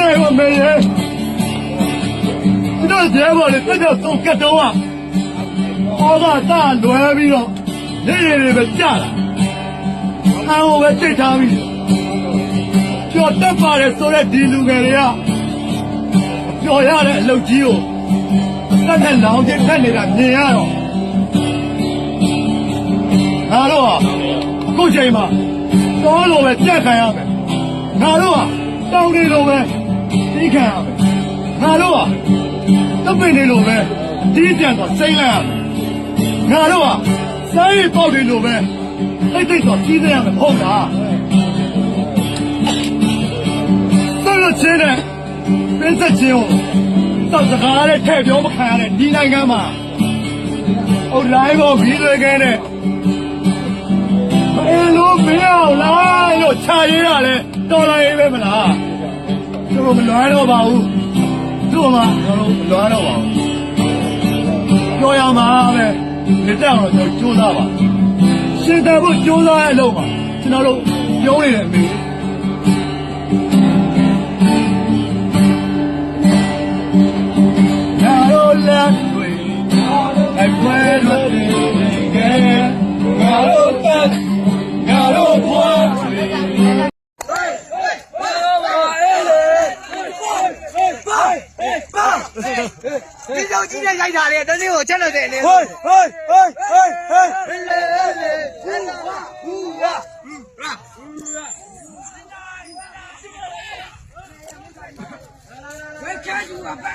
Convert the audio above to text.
နိုင်ပါမယ်ရေဒီတော့ရဲဘော်လေးတက်တော့သုံးကတ်တော့อ่ะဘောကတာလွယ်ပြီးတော့နေရတွေပဲကြာလာအဟိုပဲတိတ်ထားပြီးကျော်တက်ပါတယ်ဆိုတဲ့ဒီလူငယ်တွေကကျော်ရတဲ့အလုပ်ကြီးကိုတက်တဲ့လောင်ချင်းထက်နေတာမြင်ရတော့ငါတို့ဟာအခုချိန်မှာတော်လိုပဲကြက်ခံရမယ်ငါတို့ဟာတောင်းနေလိုပဲ သိခံရမယ်ငါတို့ဟာတပ်ပင်နေလိုပဲဒီကြံတော့စိမ့်လိုက်ရမယ်ငါတို့ဟာစားရည်ပေါက်နေလိုပဲအိတ်တိတ်တော့ကြီးနေရမယ်ဟုတ်လားတော်လို့ချင်းတဲ့ပြင်းဆက်ချင်းကိုတောက်စကားနဲ့ထည့်ပြောမခံရတဲ့ဒီနိုင်ငံမှာဟိုလိုင်းပေါ်ဗီဒီယိုကဲနဲ့အဲလိုမင်းအောင်လားလို့ခြာရင်းရလဲတော်လာရေးပဲမလား သူတို့မလွမ်းတော့ပါဘူးသူ့မှာကျွန်တော်မလွမ်းတော့ပါဘူးပြောရမှာပဲဒီတက်အောင်တော့ကြိုးစားပါရှင်သာဖို့ကြိုးစားရလို့ပါကျွန်တော်တို့ပြောနေတယ်အမေ ဒီကြောင်ကြီးနဲ့ရိုက်တာလေတသိကိုချက်လို့တဲ့လေဟိုးဟိုးဟိုးဟိုးဟိုးလေလေလေဟူဝါဟူဝါဝဲချာယူပါပါ